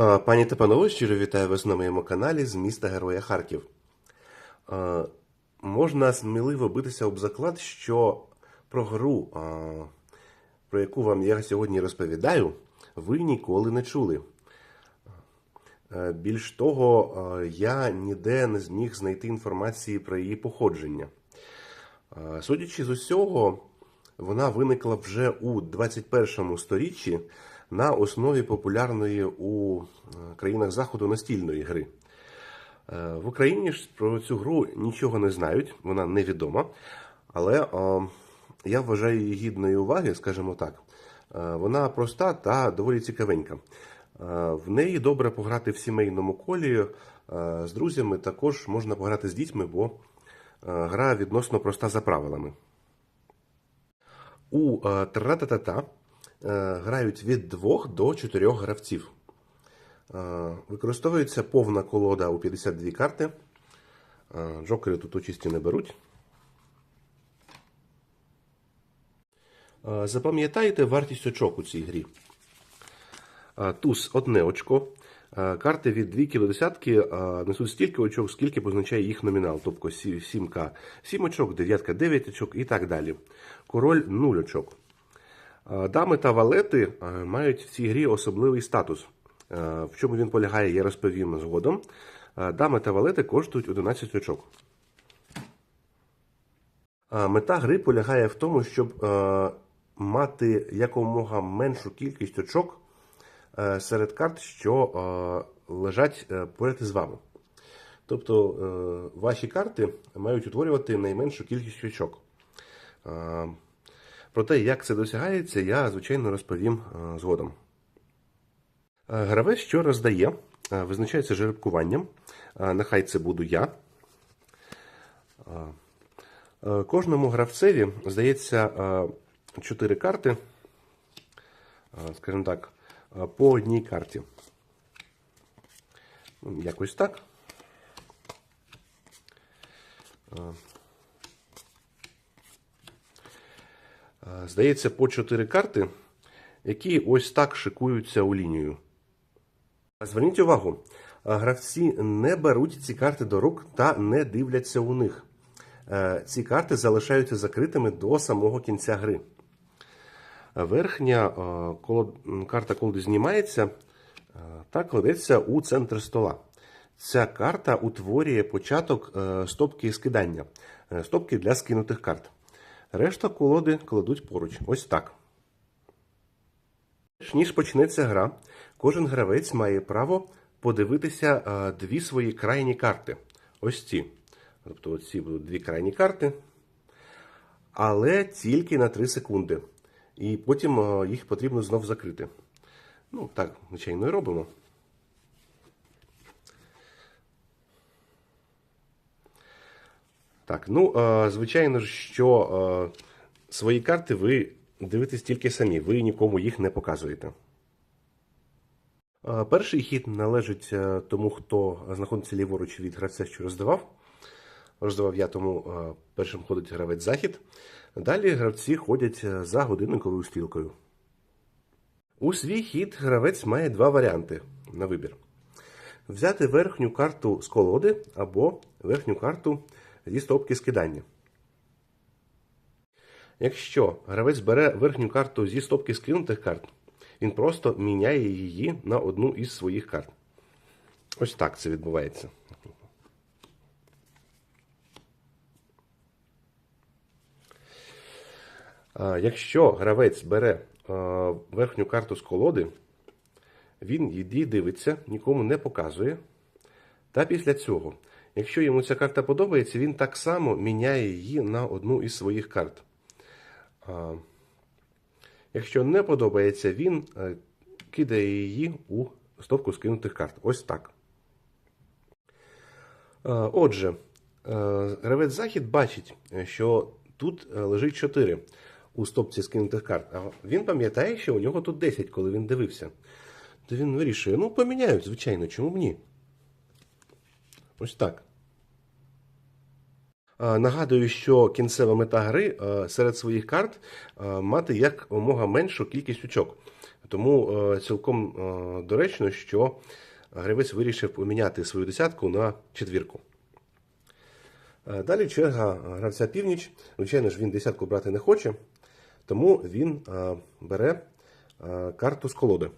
Пані та панове, щиро вітаю вас на моєму каналі з міста Героя Харків. Можна сміливо битися об заклад, що про гру, про яку вам я сьогодні розповідаю, ви ніколи не чули. Більш того, я ніде не зміг знайти інформації про її походження. Судячи з усього, вона виникла вже у 21 сторіччі на основі популярної у е, країнах Заходу настільної гри. Е, В Україні ж про цю гру нічого не знають, вона невідома, але е, я вважаю її гідною уваги, скажімо так. Вона проста та доволі цікавенька. В неї добре пограти в сімейному колі з друзями, також можна пограти з дітьми, бо гра відносно проста за правилами. У Тра-та-та-та грають від 2 до 4 гравців. Е, Використовується повна колода у 52 карти. Е, Джокери тут участі не беруть. Е, Запам'ятайте вартість очок у цій грі. Е, Туз одне очко. Е, Карти від двійки до десятки е, несуть стільки очок, скільки позначає їх номінал. Тобто сі- сімка 7 очок, дев'ятка 9 очок і так далі. Король 0 очок. Е, Дами та валети е, мають в цій грі особливий статус. Е, В чому він полягає, я розповім згодом. Дами та валети коштують 11 очок. Мета гри полягає в тому, щоб мати якомога меншу кількість очок серед карт, що лежать поряд із вами. Тобто ваші карти мають утворювати найменшу кількість очок. Про те, як це досягається, я, звичайно, розповім е, згодом. Е, Гравець, що роздає, е, визначається жеребкуванням. Нехай це буду я. Кожному гравцеві здається 4 карти, скажімо так, по одній карті. Якось так. Е, е, Здається, по 4 карти, які ось так шикуються у лінію. Зверніть увагу, е, гравці не беруть ці карти до рук та не дивляться у них. Е, Ці карти залишаються закритими до самого кінця гри. Верхня е, карта колоди знімається е, та кладеться у центр стола. Ця карта утворює початок е, стопки скидання, е, стопки для скинутих карт. Решта колоди кладуть поруч. Ось так. Ніж почнеться гра, кожен гравець має право подивитися е, дві свої крайні карти. Ось ці. Тобто ці будуть дві крайні карти, але тільки на 3 секунди. І потім е, їх потрібно знов закрити. Ну, так, звичайно, і робимо. Так, ну, е, звичайно ж, що е, свої карти ви дивитесь тільки самі, ви нікому їх не показуєте. Е, Перший хід належить тому, хто знаходиться ліворуч від гравця, що роздавав. Роздавав я, тому першим ходить гравець захід. Далі гравці ходять за годинниковою стрілкою. У свій хід гравець має два варіанти на вибір: взяти верхню карту з колоди або верхню карту зі стопки скидання. Якщо гравець бере верхню карту зі стопки скинутих карт, він просто міняє її на одну із своїх карт. Ось так це відбувається. Якщо гравець бере верхню карту з колоди, він її дивиться, нікому не показує. Та після цього, якщо йому ця карта подобається, він так само міняє її на одну із своїх карт. Якщо не подобається, він е, кидає її у стопку скинутих карт. Ось так. Е, Отже, е, гравець захід бачить, е, що тут е, лежить 4 у стопці скинутих карт. А він пам'ятає, що у нього тут 10, коли він дивився. То він вирішує: ну, поміняють, звичайно, чому б ні? Ось так. Нагадую, що кінцева мета гри серед своїх карт мати якомога меншу кількість очок. Тому цілком доречно, що гравець вирішив поміняти свою десятку на четвірку. Далі черга гравця північ. Звичайно ж, він десятку брати не хоче, тому він бере карту з колоди.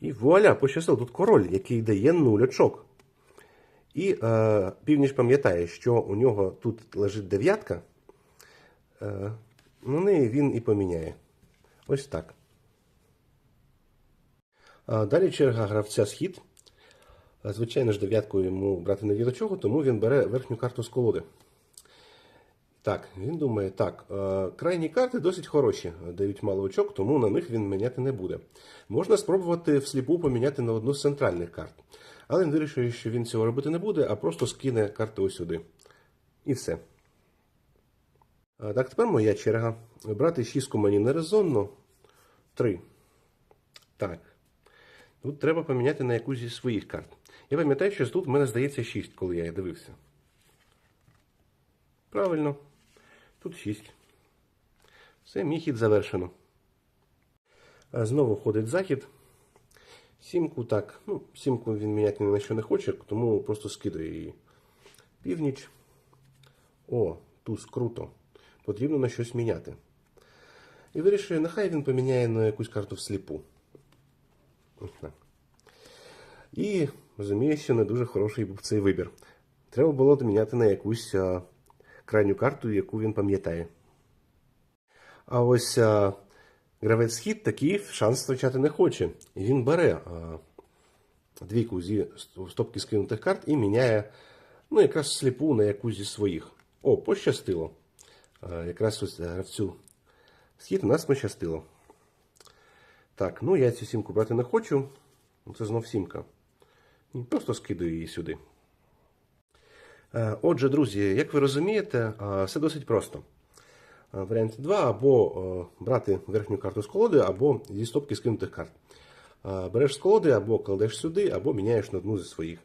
І вуаля, пощастило, тут король, який дає нуль очок. І е, північ пам'ятає, що у нього тут лежить дев'ятка. Е, ну, неї він і поміняє. Ось так. А далі черга гравця схід. Звичайно ж, дев'ятку йому брати не від чого, тому він бере верхню карту з колоди. Так, він думає, так, е, крайні карти досить хороші, дають мало очок, тому на них він міняти не буде. Можна спробувати всліпу поміняти на одну з центральних карт. Але він вирішує, що він цього робити не буде, а просто скине карти ось сюди. І все. Так, тепер моя черга. Брати шістку мені не резонно. Три. Так. Тут треба поміняти на якусь зі своїх карт. Я пам'ятаю, що тут в мене здається 6, коли я дивився. Правильно. Тут 6. Все, мій хід завершено. Знову ходить захід. Сімку так. Ну, сімку він міняти ні на що не хоче, тому просто скидає її. Північ. О, туз, круто. Потрібно на щось міняти. І вирішує, нехай він поміняє на якусь карту всліпу. І розуміє, що не дуже хороший був цей вибір. Треба було міняти на якусь а, крайню карту, яку він пам'ятає. А ось а, гравець схід такий шанс втрачати не хоче. І він бере а, двійку зі стопки скинутих карт і міняє ну, якраз сліпу на якусь зі своїх. О, пощастило. А, якраз ось гравцю схід нас пощастило. Так, ну я цю сімку брати не хочу. Ну, Це знов сімка. Просто скидаю її сюди. Е, Отже, друзі, як ви розумієте, все досить просто. Е, Варіант 2 або е, брати верхню карту з колоди, або зі стопки скинутих карт. Е, Береш з колоди, або кладеш сюди, або міняєш на одну зі своїх.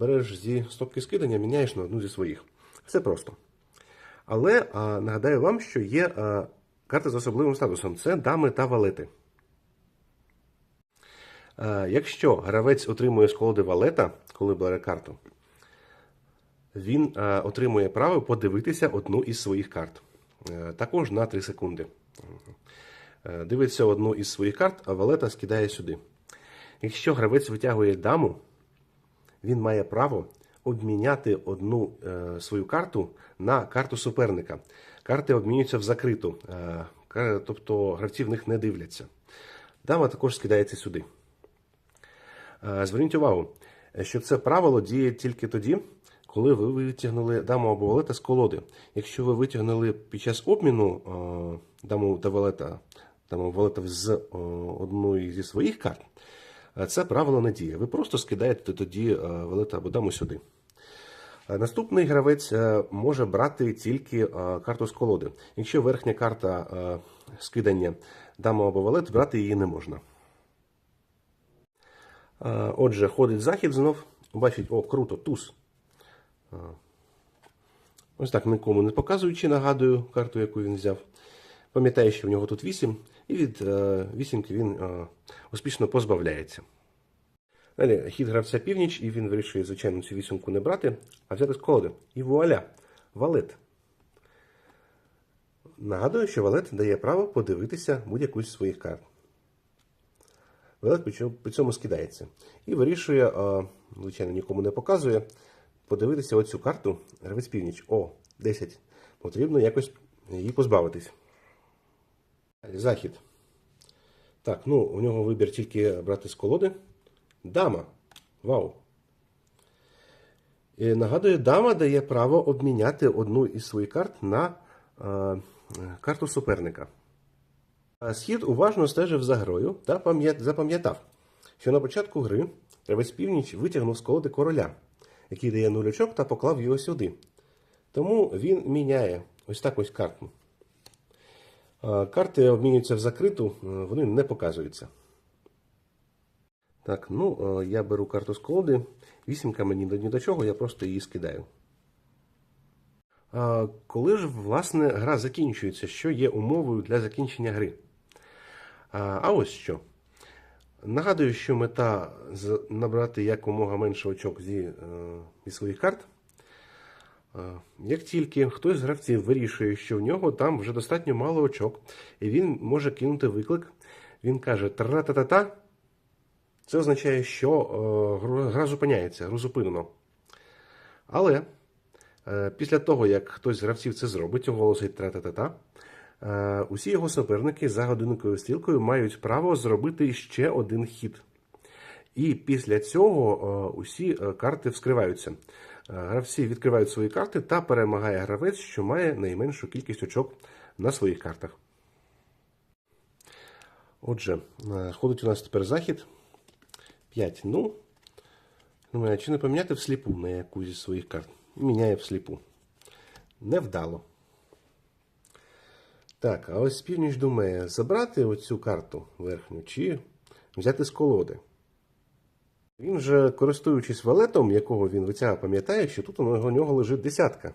Береш зі стопки скидання, міняєш на одну зі своїх. Все просто. Але нагадаю вам, що є карти з особливим статусом: це дами та валети. Якщо гравець отримує з колоди валета, коли бере карту, він отримує право подивитися одну із своїх карт. Е, Також на 3 секунди. Е, Дивиться одну із своїх карт, а валета скидає сюди. Якщо гравець витягує даму, він має право обміняти одну е, свою карту на карту суперника. Карти обмінюються в закриту, е, тобто гравці в них не дивляться. Дама також скидається сюди. Е, Зверніть увагу, що це правило діє тільки тоді, коли ви витягнули даму або валета з колоди. Якщо ви витягнули під час обміну е, даму та валета, даму валета з е, одної зі своїх карт, е, це правило не діє. Ви просто скидаєте тоді валета або даму сюди. Наступний гравець може брати тільки карту з колоди. Якщо верхня карта скидання дама або валет, брати її не можна. Отже, ходить захід знов. Бачить, о, круто, туз. Ось так, нікому не показуючи, нагадую карту, яку він взяв. Пам'ятає, що в нього тут 8, і від е, вісімки він е, успішно позбавляється. Далі хід гравця північ, і він вирішує, звичайно, цю вісімку не брати, а взяти з колоди. І вуаля! Валет. Нагадую, що валет дає право подивитися будь-яку з своїх карт. Валет при цьому- скидається. І вирішує, е, звичайно, нікому не показує, подивитися оцю карту гравець північ. О, 10. Потрібно якось її позбавитись. Захід. Так, ну, у нього вибір тільки брати з колоди. Дама. Вау. І нагадую, дама дає право обміняти одну із своїх карт на е, карту суперника. Схід уважно стежив за грою та запам'ятав, що на початку гри гравець північ витягнув з колоди короля, який дає нуль очок та поклав його сюди. Тому він міняє ось так ось карту. Карти обмінюються в закриту, е, вони не показуються. Так, ну е, я беру карту з колоди. Вісімка мені ні до чого, я просто її скидаю. Коли ж, власне, гра закінчується, що є умовою для закінчення гри? А ось що. Нагадую, що мета набрати якомога менше очок зі, е, своїх карт. Е, Як тільки хтось з гравців вирішує, що в нього там вже достатньо мало очок, і він може кинути виклик, він каже тра-та-та-та. Це означає, що е, гра зупиняється, гру зупинено. Але після того, як хтось з гравців це зробить, оголосить тра-та-та-та, усі його суперники за годинниковою стрілкою мають право зробити ще один хід. І після цього е, усі е, карти вскриваються. Е, Гравці відкривають свої карти та перемагає гравець, що має найменшу кількість очок на своїх картах. Отже, е, ходить у нас тепер захід. 5. Ну, думаю, чи не поміняти всліпу на якусь зі своїх карт? Міняє всліпу. Невдало. Так, а ось північ думає, забрати оцю карту верхню чи взяти з колоди. Він же, користуючись валетом, якого він витягав, пам'ятає, що тут у нього лежить десятка.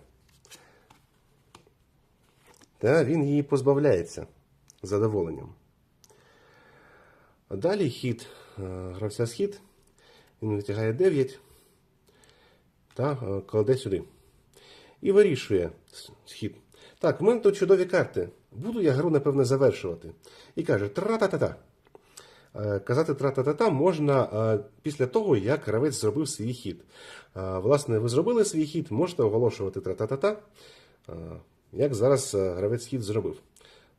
Та він її позбавляється задоволенням. А далі хід, е, гравця з хід, він витягає 9 та е, кладе сюди. І вирішує с- хід. Так, в мене тут чудові карти. Буду я гру, напевне, завершувати. І каже: тра-та-та-та. Е, Казати тра-та-та-та можна е, після того, як гравець зробив свій хід. Е, Власне, ви зробили свій хід, можете оголошувати тра-та-та-та, як зараз гравець хід зробив.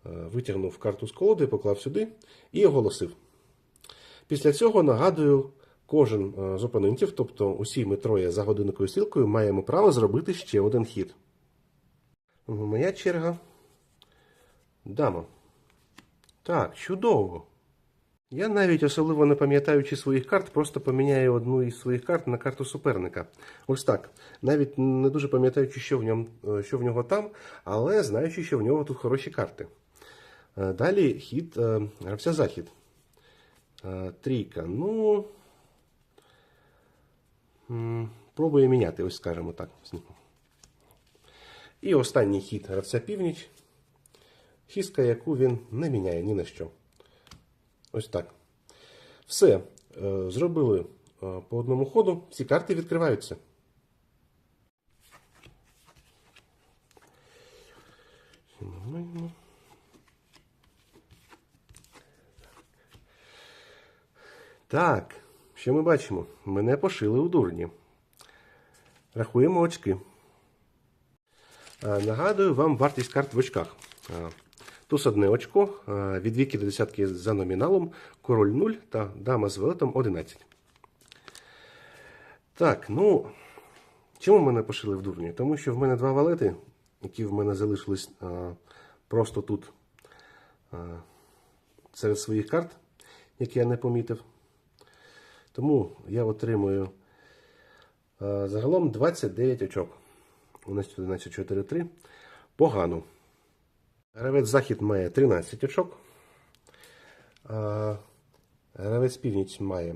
Витягнув карту з колоди, поклав сюди і оголосив. Після цього нагадую, кожен з опонентів, тобто усі ми троє за годинниковою стрілкою, маємо право зробити ще один хід. Моя черга. Дама. Так, чудово. Я навіть особливо не пам'ятаючи своїх карт, просто поміняю одну із своїх карт на карту суперника. Ось так. Навіть не дуже пам'ятаючи, що в, ньому, е, що в нього там, але знаючи, що в нього тут хороші карти. Е, Далі хід е, гравця захід. Трійка. Ну. Пробує міняти, ось скажімо так. І останній хід гравця північ. Шістка, яку він не міняє ні на що. Ось так. Все. Е, Зробили е, по одному ходу. Всі карти відкриваються. Так, що ми бачимо? Мене пошили у дурні. Рахуємо очки. Е, Нагадую вам вартість карт в очках. Туз одне очко, е, від віки до десятки за номіналом, король 0 та дама з велетом 11. Так, ну, чому мене пошили в дурні? Тому що в мене два валети, які в мене залишились е, просто тут е, серед своїх карт, які я не помітив. Тому я отримую е, загалом 29 очок. У нас 11, 4, 3. Погано. Гравець захід має 13 очок. Гравець північ має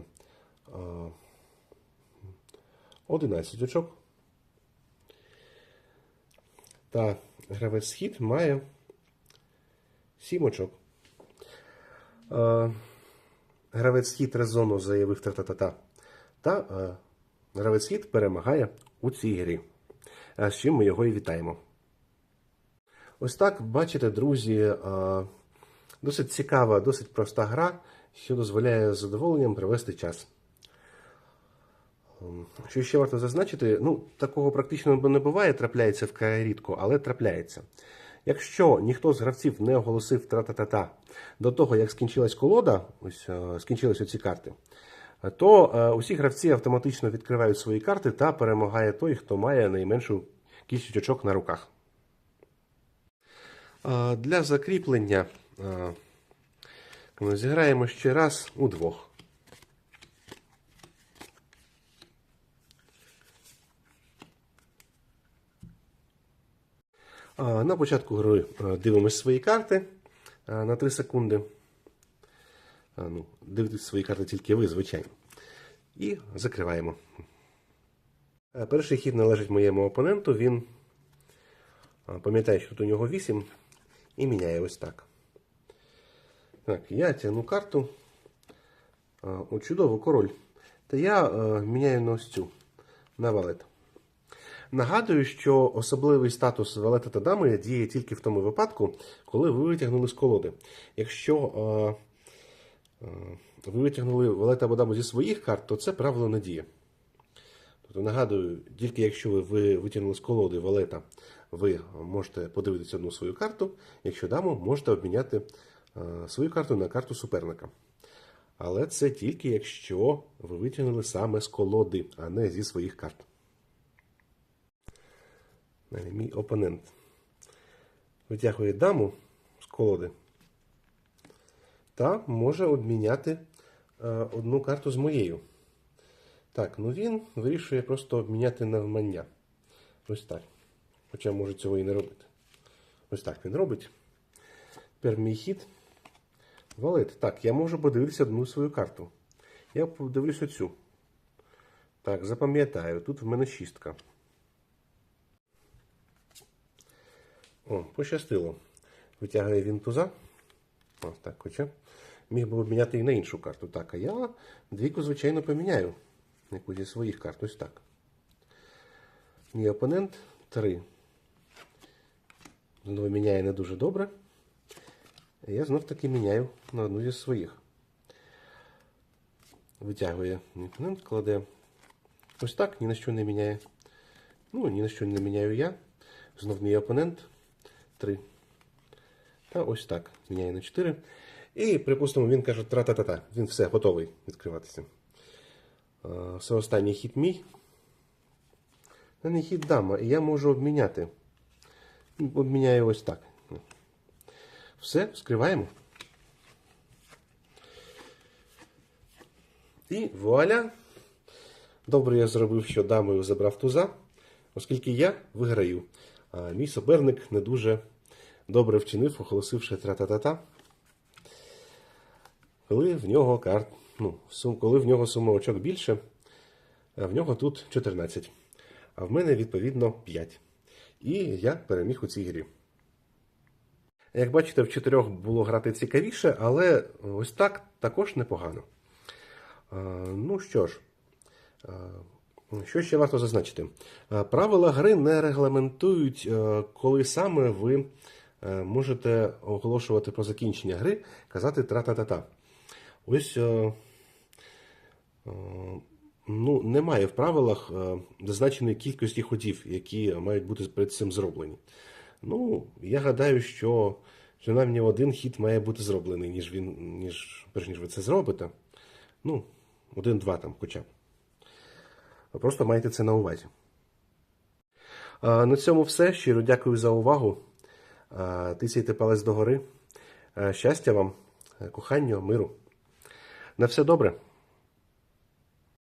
11 очок. Та гравець схід має 7 очок. Гравець схід резонно заявив та-та-та-та. Та гравець схід перемагає у цій грі. З чим ми його і вітаємо. Ось так, бачите, друзі, е, досить цікава, досить проста гра, що дозволяє з задоволенням провести час. Ем, Що ще варто зазначити, ну, такого практично не буває, трапляється вкрай рідко, але трапляється. Якщо ніхто з гравців не оголосив тра-та-та-та до того, як скінчилась колода, ось е, скінчились оці карти, то е, усі гравці автоматично відкривають свої карти та перемагає той, хто має найменшу кількість очок на руках. Для закріплення ми зіграємо ще раз удвох. А, На початку гри дивимося свої карти на 3 секунди. Ну, дивитесь свої карти тільки ви, звичайно. І закриваємо. Перший хід належить моєму опоненту. Він пам'ятає, що тут у нього 8 і міняє ось так. Так, я тягну карту. О, чудово, король. Та я е, міняю на ось цю, на валет. Нагадую, що особливий статус валета та дами діє тільки в тому випадку, коли ви витягнули з колоди. Якщо е, е, ви витягнули валета або даму зі своїх карт, то це правило не діє. Тобто нагадую, тільки якщо ви, ви витягнули з колоди валета, ви можете подивитися одну свою карту. Якщо даму, можете обміняти е, свою карту на карту суперника. Але це тільки якщо ви витягнули саме з колоди, а не зі своїх карт. Мій опонент витягує даму з колоди та може обміняти е, одну карту з моєю. Так, ну він вирішує просто обміняти навмання. Ось так. Хоча може цього і не робити. Ось так він робить. Тепер мій хід. Валет. Так, я можу подивитися одну свою карту. Я подивлюсь оцю. Так, запам'ятаю, тут в мене шістка. О, пощастило. Витягує він туза. Ось так, хоча. Міг би обміняти і на іншу карту. Так, а я двійку, звичайно, поміняю. Яку зі своїх карт. Ось так. Мій опонент 3. Знову міняє не дуже добре. Я знов таки міняю на одну зі своїх. Витягує мій опонент, кладе. Ось так, ні на що не міняє. Ну, ні на що не міняю я. Знов мій опонент 3. Та ось так. Міняє на 4. І, припустимо, він каже, тра-та-та-та. Він все готовий відкриватися. Це останній хід мій. Це хід дама, і я можу обміняти. Обміняю ось так. Все, вскриваємо. І вуаля. Добре я зробив, що дамою забрав туза, оскільки я виграю. А мій суперник не дуже добре вчинив, оголосивши тра-та-та-та. Коли в нього карт, ну, сум, коли в нього сума очок більше, в нього тут 14. А в мене, відповідно, 5. І я переміг у цій грі. Як бачите, в чотирьох було грати цікавіше, але ось так також непогано. Ну що ж, що ще варто зазначити? Правила гри не регламентують, коли саме ви е, можете оголошувати про закінчення гри, казати тра-та-та-та. Ось е, е, ну, немає в правилах е, зазначеної кількості ходів, які мають бути перед цим зроблені. Ну, я гадаю, що принаймні один хід має бути зроблений, ніж він, ніж, перш ніж ви це зробите. Ну, один-два там хоча б. Просто майте це на увазі. А, На цьому все. Щиро дякую за увагу. Тисяйте палець догори. Щастя вам, е, кохання, миру. На все добре.